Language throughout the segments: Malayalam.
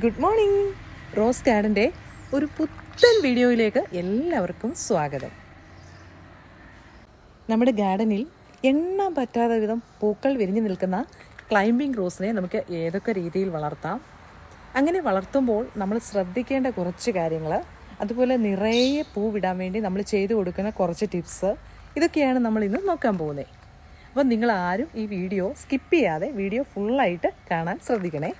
ഗുഡ് മോർണിംഗ് റോസ് ഗാർഡന്റെ ഒരു പുത്തൻ വീഡിയോയിലേക്ക് എല്ലാവർക്കും സ്വാഗതം. നമ്മുടെ ഗാർഡനിൽ എണ്ണാൻ പറ്റാത്ത വിധം പൂക്കൾ വിരിഞ്ഞു നിൽക്കുന്ന ക്ലൈംബിംഗ് റോസിനെ നമുക്ക് ഏതൊക്കെ രീതിയിൽ വളർത്താം? അങ്ങനെ വളർത്തുമ്പോൾ നമ്മൾ ശ്രദ്ധിക്കേണ്ട കുറച്ച് കാര്യങ്ങൾ അതുപോലെ നിറയെ പൂ വിടാൻ വേണ്ടി നമ്മൾ ചെയ്തു കൊടുക്കുന്ന കുറച്ച് ടിപ്സ് ഇതൊക്കെയാണ് നമ്മൾ ഇന്ന് നോക്കാൻ പോകുന്നത്. അപ്പം നിങ്ങൾ ആരും ഈ വീഡിയോ സ്കിപ്പ് ചെയ്യാതെ വീഡിയോ ഫുള്ളായിട്ട് കാണാൻ ശ്രദ്ധിക്കണേ.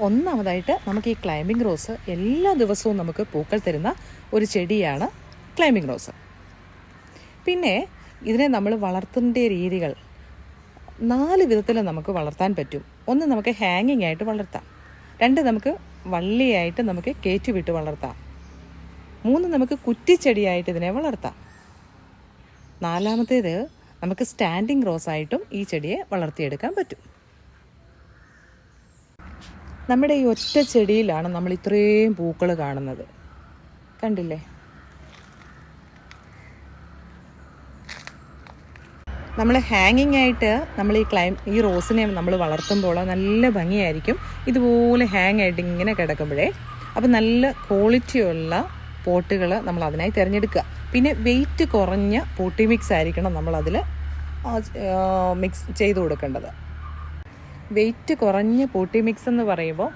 ഒന്നാമതായിട്ട് നമുക്ക് ഈ ക്ലൈമ്പിംഗ് റോസ് എല്ലാ ദിവസവും നമുക്ക് പൂക്കൾ തരുന്ന ഒരു ചെടിയാണ് ക്ലൈമ്പിംഗ് റോസ് പിന്നെ ഇതിനെ നമ്മൾ വളർത്തേണ്ട രീതികൾ നാല് വിധത്തിൽ നമുക്ക് വളർത്താൻ പറ്റും. ഒന്ന് നമുക്ക് ഹാങ്ങിങ് ആയിട്ട് വളർത്താം. രണ്ട് നമുക്ക് വള്ളിയായിട്ട് നമുക്ക് കയറ്റുവിട്ട് വളർത്താം. മൂന്ന് നമുക്ക് കുറ്റിച്ചെടിയായിട്ട് ഇതിനെ വളർത്താം. നാലാമത്തേത് നമുക്ക് സ്റ്റാൻഡിങ് റോസ് ആയിട്ടും ഈ ചെടിയെ വളർത്തിയെടുക്കാൻ പറ്റും. നമ്മുടെ ഈ ഒറ്റ ചെടിയിലാണ് നമ്മൾ ഇത്രയും പൂക്കൾ കാണുന്നത്. കണ്ടില്ലേ? നമ്മൾ ഹാങ്ങിങ് ആയിട്ട് നമ്മൾ ഈ ക്ലൈം ഈ റോസിനെ നമ്മൾ വളർത്തുമ്പോൾ നല്ല ഭംഗിയായിരിക്കും. ഇതുപോലെ ഹാങ് ആയിട്ട് ഇങ്ങനെ കിടക്കുമ്പോഴേ അപ്പം നല്ല ക്വാളിറ്റിയുള്ള പോട്ടുകൾ നമ്മൾ അതിനായി തിരഞ്ഞെടുക്കുക. പിന്നെ വെയിറ്റ് കുറഞ്ഞ പോട്ടി മിക്സ് ആയിരിക്കണം നമ്മളതിൽ മിക്സ് ചെയ്ത് കൊടുക്കേണ്ടത്. വെയിറ്റ് കുറഞ്ഞ പോട്ടി മിക്സ് എന്ന് പറയുമ്പോൾ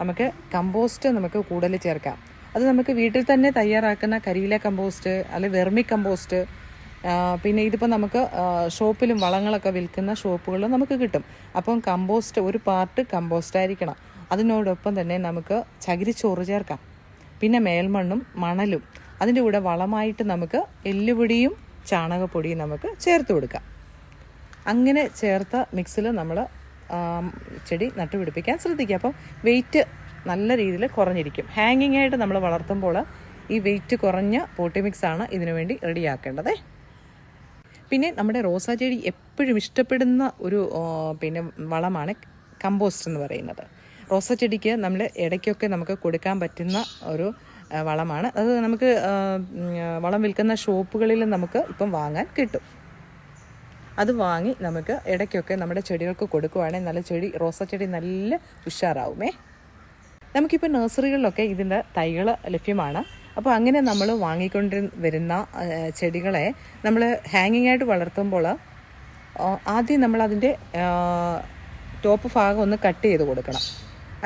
നമുക്ക് കമ്പോസ്റ്റ് നമുക്ക് കൂടുതൽ ചേർക്കാം. അത് നമുക്ക് വീട്ടിൽ തന്നെ തയ്യാറാക്കുന്ന കരിയില കമ്പോസ്റ്റ് അല്ലെങ്കിൽ വെർമി കമ്പോസ്റ്റ് പിന്നെ ഇതിപ്പോൾ നമുക്ക് ഷോപ്പിലും വളങ്ങളൊക്കെ വിൽക്കുന്ന ഷോപ്പുകളിലും നമുക്ക് കിട്ടും. അപ്പം കമ്പോസ്റ്റ് ഒരു പാർട്ട് കമ്പോസ്റ്റ് ആയിരിക്കണം. അതിനോടൊപ്പം തന്നെ നമുക്ക് ചകിരിച്ചോറ് ചേർക്കാം. പിന്നെ മേൽമണ്ണും മണലും. അതിന്റെ കൂടെ വളമായിട്ട് നമുക്ക് എല്ലുപൊടിയും ചാണകപ്പൊടിയും നമുക്ക് ചേർത്ത് കൊടുക്കാം. അങ്ങനെ ചേർത്ത മിക്സിൽ നമ്മൾ ചെടി നട്ടുപിടിപ്പിക്കാൻ ശ്രദ്ധിക്കുക. അപ്പോൾ വെയിറ്റ് നല്ല രീതിയിൽ കുറഞ്ഞിരിക്കും. ഹാങ്ങിങ് ആയിട്ട് നമ്മൾ വളർത്തുമ്പോൾ ഈ വെയിറ്റ് കുറഞ്ഞ പോട്ടി മിക്സ് ആണ് ഇതിനു വേണ്ടി റെഡിയാക്കേണ്ടത് പിന്നെ നമ്മുടെ റോസാ ചെടി എപ്പോഴും ഇഷ്ടപ്പെടുന്ന ഒരു പിന്നെ വളമാണ് കമ്പോസ്റ്റ് എന്ന് പറയുന്നത്. റോസാ ചെടിക്ക് നമ്മൾ ഇടയ്ക്കൊക്കെ നമുക്ക് കൊടുക്കാൻ പറ്റുന്ന ഒരു വളമാണ്. അത് നമുക്ക് വളം വിൽക്കുന്ന ഷോപ്പുകളിൽ നമുക്ക് ഇപ്പം വാങ്ങാൻ കിട്ടും. അത് വാങ്ങി നമുക്ക് ഇടയ്ക്കൊക്കെ നമ്മുടെ ചെടികൾക്ക് കൊടുക്കുവാണെങ്കിൽ നല്ല ചെടി റോസ ചെടി നല്ല ഉഷാറാവുമേ. നമുക്കിപ്പോൾ നഴ്സറികളിലൊക്കെ ഇതിന്റെ തൈകൾ ലഭ്യമാണ്. അപ്പോൾ അങ്ങനെ നമ്മൾ വാങ്ങിക്കൊണ്ട് വരുന്ന ചെടികളെ നമ്മൾ ഹാങ്ങിങ് ആയിട്ട് വളർത്തുമ്പോൾ ആദ്യം നമ്മൾ അതിന്റെ ടോപ്പ് ഭാഗം ഒന്ന് കട്ട് ചെയ്ത് കൊടുക്കണം.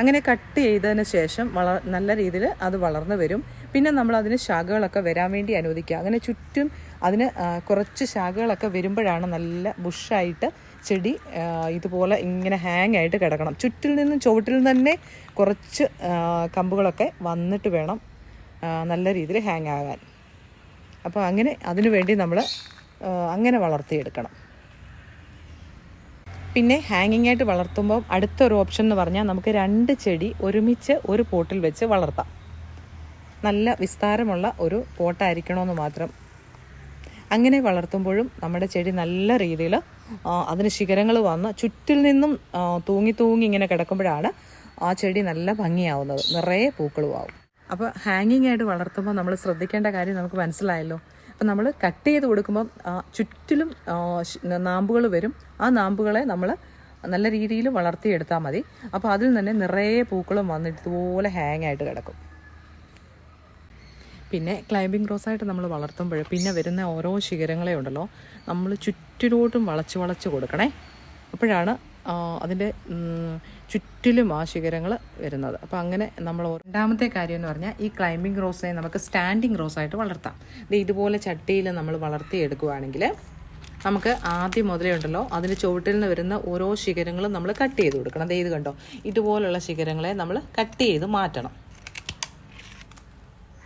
അങ്ങനെ കട്ട് ചെയ്തതിന് ശേഷം വള നല്ല രീതിയിൽ അത് വളർന്നു വരും. പിന്നെ നമ്മൾ അതിന് ശാഖകളൊക്കെ വരാൻ വേണ്ടി അനുവദിക്കുക. അങ്ങനെ ചുറ്റും അതിന് കുറച്ച് ശാഖകളൊക്കെ വരുമ്പോഴാണ് നല്ല ബുഷായിട്ട് ചെടി ഇതുപോലെ ഇങ്ങനെ ഹാങ് ആയിട്ട് കിടക്കണം. ചുറ്റിൽ നിന്നും ചുവട്ടിൽ തന്നെ കുറച്ച് കമ്പുകളൊക്കെ വന്നിട്ട് വേണം നല്ല രീതിയിൽ ഹാങ് ആകാൻ. അപ്പോൾ അങ്ങനെ അതിനു വേണ്ടി നമ്മൾ അങ്ങനെ വളർത്തിയെടുക്കണം. പിന്നെ ഹാങ്ങിങ് ആയിട്ട് വളർത്തുമ്പോൾ അടുത്തൊരു ഓപ്ഷൻ എന്ന് പറഞ്ഞാൽ നമുക്ക് രണ്ട് ചെടി ഒരുമിച്ച് ഒരു പോട്ടിൽ വെച്ച് വളർത്താം. നല്ല വിസ്താരമുള്ള ഒരു പോട്ടായിരിക്കണമെന്ന് മാത്രം. അങ്ങനെ വളർത്തുമ്പോഴും നമ്മുടെ ചെടി നല്ല രീതിയിൽ അതിന് ശിഖരങ്ങൾ വന്ന് ചുറ്റിൽ നിന്നും തൂങ്ങി തൂങ്ങി ഇങ്ങനെ കിടക്കുമ്പോഴാണ് ആ ചെടി നല്ല ഭംഗിയാവുന്നത്. നിറയെ പൂക്കളും ആവും. അപ്പോൾ ഹാങ്ങിങ് ആയിട്ട് വളർത്തുമ്പോൾ നമ്മൾ ശ്രദ്ധിക്കേണ്ട കാര്യം നമുക്ക് മനസ്സിലായല്ലോ. അപ്പം നമ്മൾ കട്ട് ചെയ്ത് കൊടുക്കുമ്പം ചുറ്റിലും നാമ്പുകൾ വരും. ആ നാമ്പുകളെ നമ്മൾ നല്ല രീതിയിൽ വളർത്തിയെടുത്താൽ മതി. അപ്പോൾ അതിൽ തന്നെ നിറയെ പൂക്കളും വന്നിട്ട് ഇതുപോലെ ഹാങ് ആയിട്ട് കിടക്കും. പിന്നെ ക്ലൈംബിംഗ് റോസായിട്ട് നമ്മൾ വളർത്തുമ്പോൾ പിന്നെ വരുന്ന ഓരോ ശിഖരങ്ങളെ ഉണ്ടല്ലോ. നമ്മൾ ചുറ്റിലോട്ടും വളച്ച് വളച്ച് കൊടുക്കണേ. അപ്പോഴാണ് അതിന്റെ ചുറ്റിലും ആ ശിഖരങ്ങൾ വരുന്നത്. അപ്പോൾ അങ്ങനെ നമ്മൾ രണ്ടാമത്തെ കാര്യം എന്ന് പറഞ്ഞാൽ ഈ ക്ലൈമ്പിംഗ് റോസിനെ നമുക്ക് സ്റ്റാൻഡിങ് റോസായിട്ട് വളർത്താം. ഇത് ഇതുപോലെ ചട്ടിയിൽ നമ്മൾ വളർത്തിയെടുക്കുകയാണെങ്കിൽ നമുക്ക് ആദ്യം മുതലേ ഉണ്ടല്ലോ അതിന് ചുവട്ടിൽ നിന്ന് വരുന്ന ഓരോ ശിഖരങ്ങളും നമ്മൾ കട്ട് ചെയ്ത് കൊടുക്കണം. ദേ ഇത് കണ്ടോ? ഇതുപോലുള്ള ശിഖരങ്ങളെ നമ്മൾ കട്ട് ചെയ്ത് മാറ്റണം.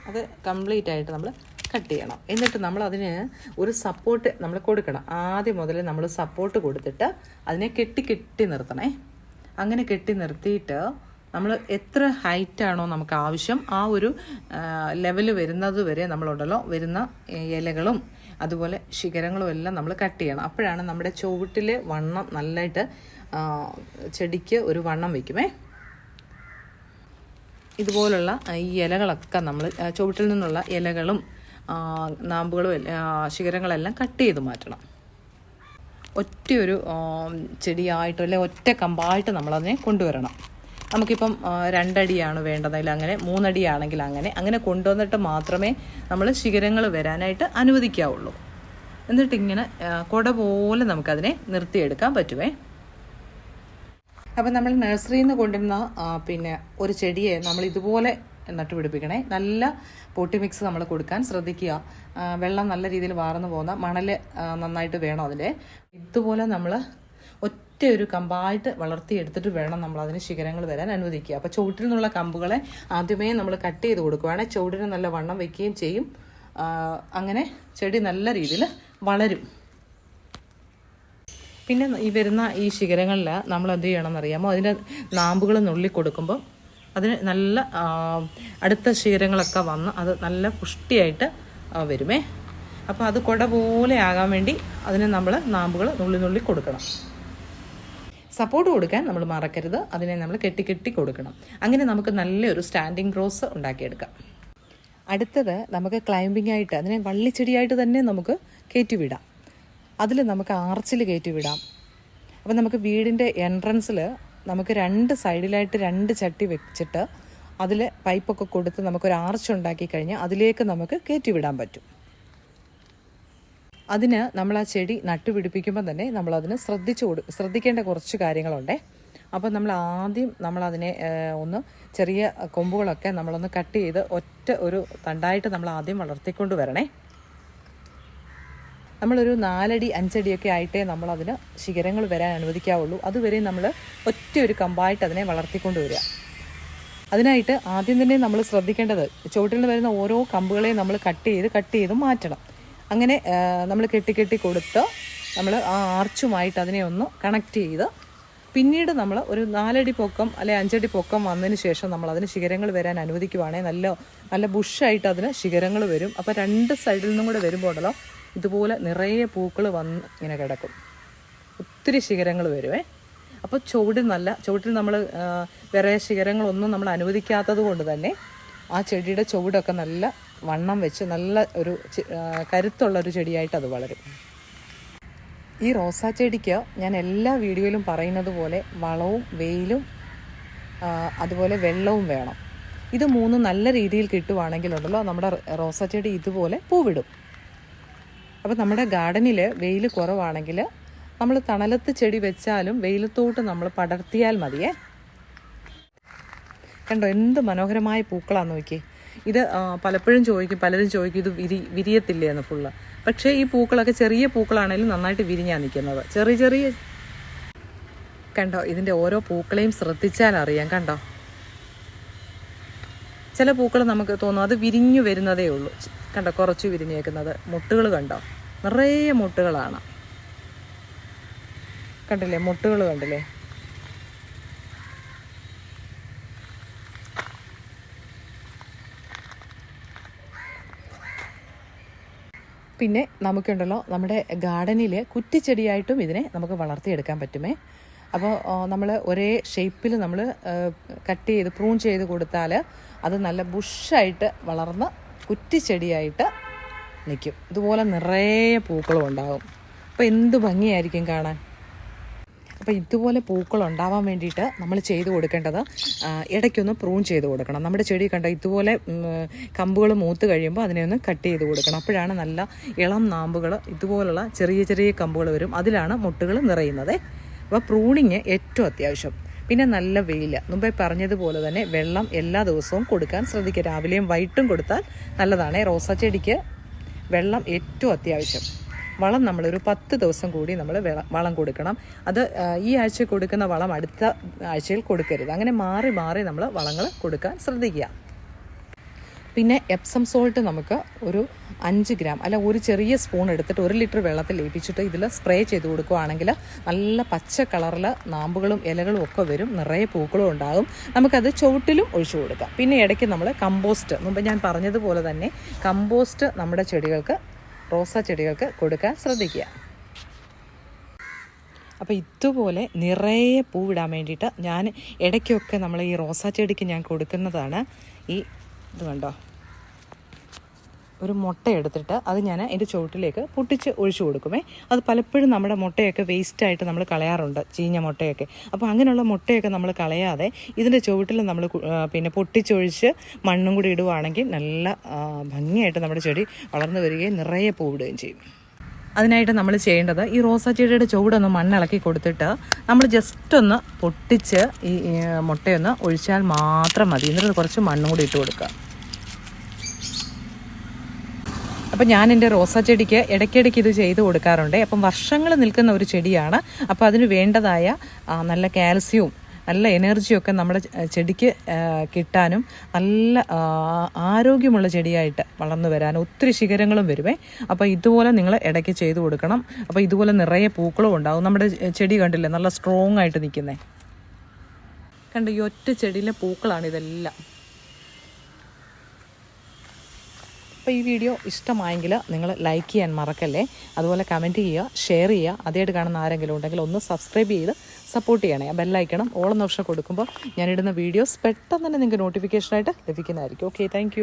അത് കംപ്ലീറ്റ് ആയിട്ട് നമ്മൾ കട്ട് ചെയ്യണം. എന്നിട്ട് നമ്മൾ അതിന് ഒരു സപ്പോർട്ട് നമ്മൾ കൊടുക്കണം. ആദ്യം മുതൽ നമ്മൾ സപ്പോർട്ട് കൊടുത്തിട്ട് അതിനെ കെട്ടി കെട്ടി നിർത്തണേ. അങ്ങനെ കെട്ടി നിർത്തിയിട്ട് നമ്മൾ എത്ര ഹൈറ്റാണോ നമുക്ക് ആവശ്യം ആ ഒരു ലെവൽ വരുന്നത് വരെ നമ്മളുണ്ടല്ലോ വരുന്ന ഇലകളും അതുപോലെ ശിഖരങ്ങളും എല്ലാം നമ്മൾ കട്ട് ചെയ്യണം. അപ്പോഴാണ് നമ്മുടെ ചുവട്ടിൽ വണ്ണം നല്ലതായിട്ട് ചെടിക്ക് ഒരു വണ്ണം വയ്ക്കുമേ. ഇതുപോലുള്ള ഈ ഇലകളൊക്കെ നമ്മൾ ചുവട്ടിൽ നിന്നുള്ള ഇലകളും നാമ്പുകളും ശിഖരങ്ങളെല്ലാം കട്ട് ചെയ്ത് മാറ്റണം. ഒറ്റയൊരു ചെടിയായിട്ടോ അല്ലെങ്കിൽ അല്ലെ ഒറ്റ കമ്പായിട്ട് നമ്മളതിനെ കൊണ്ടുവരണം. നമുക്കിപ്പം രണ്ടടിയാണ് വേണ്ടതെങ്കിൽ അങ്ങനെ മൂന്നടിയാണെങ്കിൽ അങ്ങനെ അങ്ങനെ കൊണ്ടുവന്നിട്ട് മാത്രമേ നമ്മൾ ശിഖരങ്ങൾ വരാനായിട്ട് അനുവദിക്കാവുള്ളൂ. എന്നിട്ട് ഇങ്ങനെ കുട പോലെ നമുക്കതിനെ നിർത്തിയെടുക്കാൻ പറ്റുമേ അപ്പം നമ്മൾ നഴ്സറിയിൽ നിന്ന് കൊണ്ടുവന്ന പിന്നെ ഒരു ചെടിയെ നമ്മൾ ഇതുപോലെ നട്ടുപിടിപ്പിക്കണേ. നല്ല പൊട്ടി മിക്സ് നമ്മൾ കൊടുക്കാൻ ശ്രദ്ധിക്കുക. വെള്ളം നല്ല രീതിയിൽ വാർന്നു പോകുന്ന മണൽ നന്നായിട്ട് വേണം അതിൽ ഇതുപോലെ നമ്മൾ ഒറ്റ ഒരു കമ്പായിട്ട് വളർത്തിയെടുത്തിട്ട് വേണം നമ്മൾ അതിന് ശിഖരങ്ങൾ വരാൻ അനുവദിക്കുക. അപ്പോൾ ചുവട്ടിൽ നിന്നുള്ള കമ്പുകളെ ആദ്യമേ നമ്മൾ കട്ട് ചെയ്ത് കൊടുക്കുകയാണെങ്കിൽ ചുവടിന് നല്ല വണ്ണം വയ്ക്കുകയും ചെയ്യും. അങ്ങനെ ചെടി നല്ല രീതിയിൽ വളരും. പിന്നെ ഈ വരുന്ന ഈ ശിഖരങ്ങളിൽ നമ്മൾ എന്ത് ചെയ്യണമെന്ന് അറിയാമോ അതിന്റെ നാമ്പുകൾ നുള്ളി കൊടുക്കുമ്പോൾ അതിന് നല്ല അടുത്ത ശീരങ്ങളൊക്കെ വന്ന് അത് നല്ല പുഷ്ടിയായിട്ട് വരുമേ. അപ്പോൾ അത് കുട പോലെ ആകാൻ വേണ്ടി അതിന് നമ്മൾ നാമ്പുകൾ നുള്ളി നുള്ളി കൊടുക്കണം. സപ്പോർട്ട് കൊടുക്കാൻ നമ്മൾ മറക്കരുത്. അതിനെ നമ്മൾ കെട്ടി കെട്ടി കൊടുക്കണം. അങ്ങനെ നമുക്ക് നല്ലൊരു സ്റ്റാൻഡിങ് റോസ് ഉണ്ടാക്കിയെടുക്കാം. അടുത്തത് നമുക്ക് ക്ലൈമ്പിംഗ് ആയിട്ട് അതിനെ വള്ളിച്ചെടിയായിട്ട് തന്നെ നമുക്ക് കയറ്റിവിടാം. അതിൽ നമുക്ക് ആർച്ചിൽ കയറ്റിവിടാം. അപ്പം നമുക്ക് വീടിന്റെ എൻട്രൻസിൽ നമുക്ക് രണ്ട് സൈഡിലായിട്ട് രണ്ട് ചട്ടി വെച്ചിട്ട് അതിൽ പൈപ്പൊക്കെ കൊടുത്ത് നമുക്കൊരു ആർച്ച് ഉണ്ടാക്കി കഴിഞ്ഞാൽ അതിലേക്ക് നമുക്ക് കയറ്റിവിടാൻ പറ്റും. അതിന് നമ്മൾ ആ ചെടി നട്ടുപിടിപ്പിക്കുമ്പോൾ തന്നെ നമ്മളതിന് ശ്രദ്ധിച്ചു കൊടു ശ്രദ്ധിക്കേണ്ട കുറച്ച് കാര്യങ്ങളുണ്ടേ. അപ്പോൾ നമ്മൾ ആദ്യം നമ്മളതിനെ ഒന്ന് ചെറിയ കൊമ്പുകളൊക്കെ നമ്മളൊന്ന് കട്ട് ചെയ്ത് ഒറ്റ ഒരു തണ്ടായിട്ട് നമ്മൾ ആദ്യം വളർത്തിക്കൊണ്ട് വരണേ. നമ്മളൊരു നാലടി അഞ്ചടിയൊക്കെ ആയിട്ടേ നമ്മളതിന് ശിഖരങ്ങൾ വരാൻ അനുവദിക്കാവുള്ളൂ. അതുവരെ നമ്മൾ ഒറ്റ ഒരു കമ്പായിട്ട് അതിനെ വളർത്തിക്കൊണ്ട് വരിക. അതിനായിട്ട് ആദ്യം തന്നെ നമ്മൾ ശ്രദ്ധിക്കേണ്ടത് ചുവട്ടിൽ നിന്ന് വരുന്ന ഓരോ കമ്പുകളെയും നമ്മൾ കട്ട് ചെയ്ത് കട്ട് ചെയ്ത് മാറ്റണം. അങ്ങനെ നമ്മൾ കെട്ടി കെട്ടി കൊടുത്ത് നമ്മൾ ആ ആർച്ചുമായിട്ട് അതിനെ ഒന്ന് കണക്ട് ചെയ്ത് പിന്നീട് നമ്മൾ ഒരു നാലടി പൊക്കം അല്ലെ അഞ്ചടി പൊക്കം വന്നതിന് ശേഷം നമ്മൾ അതിന് ശിഖരങ്ങൾ വരാൻ അനുവദിക്കുവാണെങ്കിൽ നല്ല നല്ല ബുഷായിട്ട് അതിന് ശിഖരങ്ങൾ വരും. അപ്പോൾ രണ്ട് സൈഡിൽ നിന്നും കൂടെ വരുമ്പോൾ ഉണ്ടല്ലോ ഇതുപോലെ നിറയെ പൂക്കൾ വന്ന് ഇങ്ങനെ കിടക്കും. ഒത്തിരി ശിഖരങ്ങൾ വരുവേ. അപ്പോൾ ചുവട് നല്ല ചുവട്ടിൽ നമ്മൾ വേറെ ശിഖരങ്ങളൊന്നും നമ്മൾ അനുവദിക്കാത്തത് കൊണ്ട് തന്നെ ആ ചെടിയുടെ ചുവടൊക്കെ നല്ല വണ്ണം വെച്ച് നല്ല ഒരു കരുത്തുള്ള ഒരു ചെടിയായിട്ട് അത് വളരും. ഈ റോസാ ചെടിക്ക് ഞാൻ എല്ലാ വീഡിയോയിലും പറയുന്നത് പോലെ വളവും വെയിലും അതുപോലെ വെള്ളവും വേണം. ഇത് മൂന്നും നല്ല രീതിയിൽ കിട്ടുവാണെങ്കിലുണ്ടല്ലോ നമ്മുടെ റോസാ ചെടി ഇതുപോലെ പൂവിടും. അപ്പോൾ നമ്മുടെ ഗാർഡനിൽ വെയിൽ കുറവാണെങ്കിൽ നമ്മൾ തണലത്ത് ചെടി വെച്ചാലും വെയിലത്തോട്ട് നമ്മൾ പടർത്തിയാൽ മതിയേ. കണ്ടോ എന്ത് മനോഹരമായ പൂക്കളാന്ന് നോക്കി ഇത് പലപ്പോഴും ചോദിക്കും പലരും ചോദിക്കും ഇത് വിരി വിരിയത്തില്ലേ ഫുള്ള്. പക്ഷേ ഈ പൂക്കളൊക്കെ ചെറിയ പൂക്കളാണെങ്കിലും നന്നായിട്ട് വിരിഞ്ഞാണ് നിൽക്കുന്നത് ചെറിയ ചെറിയ. കണ്ടോ ഇതിന്റെ ഓരോ പൂക്കളെയും ശ്രദ്ധിച്ചാൽ അറിയാം കണ്ടോ? ചില പൂക്കൾ നമുക്ക് തോന്നും അത് വിരിഞ്ഞു വരുന്നതേ ഉള്ളൂ. കണ്ടോ? കുറച്ച് വിരിഞ്ഞേക്കുന്നത്. മുട്ടുകൾ കണ്ടോ? നിറയെ മുട്ടുകളാണ്. കണ്ടില്ലേ? മുട്ടുകൾ കണ്ടില്ലേ? പിന്നെ നമുക്കുണ്ടല്ലോ നമ്മുടെ ഗാർഡനിൽ കുറ്റിച്ചെടിയായിട്ടും ഇതിനെ നമുക്ക് വളർത്തിയെടുക്കാൻ പറ്റുമേ. അപ്പോൾ നമ്മൾ ഒരേ ഷേപ്പിൽ നമ്മൾ കട്ട് ചെയ്ത് പ്രൂൺ ചെയ്ത് കൊടുത്താൽ അത് നല്ല ബുഷായിട്ട് വളർന്ന് കുറ്റിച്ചെടിയായിട്ട് നിൽക്കും. ഇതുപോലെ നിറയെ പൂക്കളും ഉണ്ടാകും അപ്പോൾ എന്ത് ഭംഗിയായിരിക്കും കാണാൻ? അപ്പോൾ ഇതുപോലെ പൂക്കൾ ഉണ്ടാവാൻ വേണ്ടിയിട്ട് നമ്മൾ ചെയ്ത് കൊടുക്കേണ്ടത് ഇടയ്ക്കൊന്ന് പ്രൂൺ ചെയ്ത് കൊടുക്കണം. നമ്മുടെ ചെടി കണ്ട ഇതുപോലെ കമ്പുകൾ മൂത്ത് കഴിയുമ്പോൾ അതിനെ ഒന്ന് കട്ട് ചെയ്ത് കൊടുക്കണം. അപ്പോഴാണ് നല്ല ഇളം നാമ്പുകൾ ഇതുപോലുള്ള ചെറിയ ചെറിയ കമ്പുകൾ വരും. അതിലാണ് മുട്ടുകൾ നിറയുന്നത്. അപ്പോൾ പ്രൂണിങ് ഏറ്റവും അത്യാവശ്യം. പിന്നെ നല്ല വെയിൽ മുമ്പേ പറഞ്ഞതുപോലെ തന്നെ വെള്ളം എല്ലാ ദിവസവും കൊടുക്കാൻ ശ്രദ്ധിക്കുക. രാവിലെയും വൈകിട്ടും കൊടുത്താൽ നല്ലതാണ്. റോസാ ചെടിക്ക് വെള്ളം ഏറ്റവും അത്യാവശ്യം. വളം നമ്മളൊരു പത്ത് ദിവസം കൂടി നമ്മൾ വളം കൊടുക്കണം. അത് ഈ ആഴ്ച കൊടുക്കുന്ന വളം അടുത്ത ആഴ്ചയിൽ കൊടുക്കരുത്. അങ്ങനെ മാറി മാറി നമ്മൾ വളങ്ങൾ കൊടുക്കാൻ ശ്രദ്ധിക്കുക. പിന്നെ എപ്സം സോൾട്ട് നമുക്ക് ഒരു അഞ്ച് ഗ്രാം അല്ല ഒരു ചെറിയ സ്പൂൺ എടുത്തിട്ട് ഒരു ലിറ്റർ വെള്ളത്തിൽ ലയിപ്പിച്ചിട്ട് ഇതിൽ സ്പ്രേ ചെയ്ത് കൊടുക്കുകയാണെങ്കിൽ നല്ല പച്ച കളറിൽ നാമ്പുകളും ഇലകളും ഒക്കെ വരും നിറയെ പൂക്കളും ഉണ്ടാകും. നമുക്കത് ചുവട്ടിലും ഒഴിച്ചു കൊടുക്കാം. പിന്നെ ഇടയ്ക്ക് നമ്മൾ കമ്പോസ്റ്റ് മുമ്പ് ഞാൻ പറഞ്ഞതുപോലെ തന്നെ കമ്പോസ്റ്റ് നമ്മുടെ ചെടികൾക്ക് റോസാ ചെടികൾക്ക് കൊടുക്കാൻ ശ്രദ്ധിക്കുക. അപ്പോൾ ഇതുപോലെ നിറയെ പൂവിടാൻ വേണ്ടിയിട്ട് ഞാൻ ഇടയ്ക്കൊക്കെ നമ്മൾ ഈ റോസാ ചെടിക്ക് ഞാൻ കൊടുക്കുന്നതാണ്. ഈ ഇത് കണ്ടോ? ഒരു മുട്ട എടുത്തിട്ട് അത് ഞാൻ എന്റെ ചുവട്ടിലേക്ക് പൊട്ടിച്ച് ഒഴിച്ചു കൊടുക്കുമേ. അത് പലപ്പോഴും നമ്മുടെ മുട്ടയൊക്കെ വേസ്റ്റായിട്ട് നമ്മൾ കളയാറുണ്ട് ചീഞ്ഞ മുട്ടയൊക്കെ. അപ്പോൾ അങ്ങനെയുള്ള മുട്ടയൊക്കെ നമ്മൾ കളയാതെ ഇതിന്റെ ചുവട്ടിൽ നമ്മൾ പിന്നെ പൊട്ടിച്ചൊഴിച്ച് മണ്ണും കൂടി ഇടുവാണെങ്കിൽ നല്ല ഭംഗിയായിട്ട് നമ്മുടെ ചെടി വളർന്നു വരികയും നിറയെ പൂവിടുകയും ചെയ്യും. അതിനായിട്ട് നമ്മൾ ചെയ്യേണ്ടത് ഈ റോസാ ചെടിയുടെ ചുവടൊന്ന് മണ്ണിളക്കി കൊടുത്തിട്ട് നമ്മൾ ജസ്റ്റ് ഒന്ന് പൊട്ടിച്ച് ഈ മുട്ടയൊന്ന് ഒഴിച്ചാൽ മാത്രം മതി. എന്നിട്ട് കുറച്ച് മണ്ണും കൂടി ഇട്ട് കൊടുക്കുക. അപ്പം ഞാൻ എന്റെ റോസാ ചെടിക്ക് ഇടയ്ക്കിടയ്ക്ക് ഇത് ചെയ്ത് കൊടുക്കാറുണ്ട്. അപ്പം വർഷങ്ങൾ നിൽക്കുന്ന ഒരു ചെടിയാണ്. അപ്പോൾ അതിന് വേണ്ടതായ നല്ല കാൽസ്യവും നല്ല എനർജിയൊക്കെ നമ്മുടെ ചെടിക്ക് കിട്ടാനും നല്ല ആരോഗ്യമുള്ള ചെടിയായിട്ട് വളർന്നു വരാനും ഒത്തിരി ശിഖരങ്ങളും വരുമേ അപ്പോൾ ഇതുപോലെ നിങ്ങൾ ഇടയ്ക്ക് ചെയ്തു കൊടുക്കണം. അപ്പോൾ ഇതുപോലെ നിറയെ പൂക്കളും ഉണ്ടാവും. നമ്മുടെ ചെടി കണ്ടില്ലേ? നല്ല സ്ട്രോങ് ആയിട്ട് നിൽക്കുന്നേ. കണ്ട് ഈ ഒറ്റ ചെടിയിലെ പൂക്കളാണ് ഇതെല്ലാം. അപ്പോൾ ഈ വീഡിയോ ഇഷ്ടമായെങ്കിൽ നിങ്ങൾ ലൈക്ക് ചെയ്യാൻ മറക്കല്ലേ? അതുപോലെ കമന്റ് ചെയ്യുക ഷെയർ ചെയ്യുക. അതായിട്ട് കാണുന്ന ആരെങ്കിലും ഉണ്ടെങ്കിൽ ഒന്ന് സബ്സ്ക്രൈബ് ചെയ്ത് സപ്പോർട്ട് ചെയ്യണേ. ബെല്ലൈക്കണം ഓളം നിമിഷം കൊടുക്കുമ്പോൾ ഞാനിടുന്ന വീഡിയോസ് പെട്ടെന്ന് തന്നെ നിങ്ങൾക്ക് നോട്ടിഫിക്കേഷനായിട്ട് ലഭിക്കുന്നതായിരിക്കും. Okay thank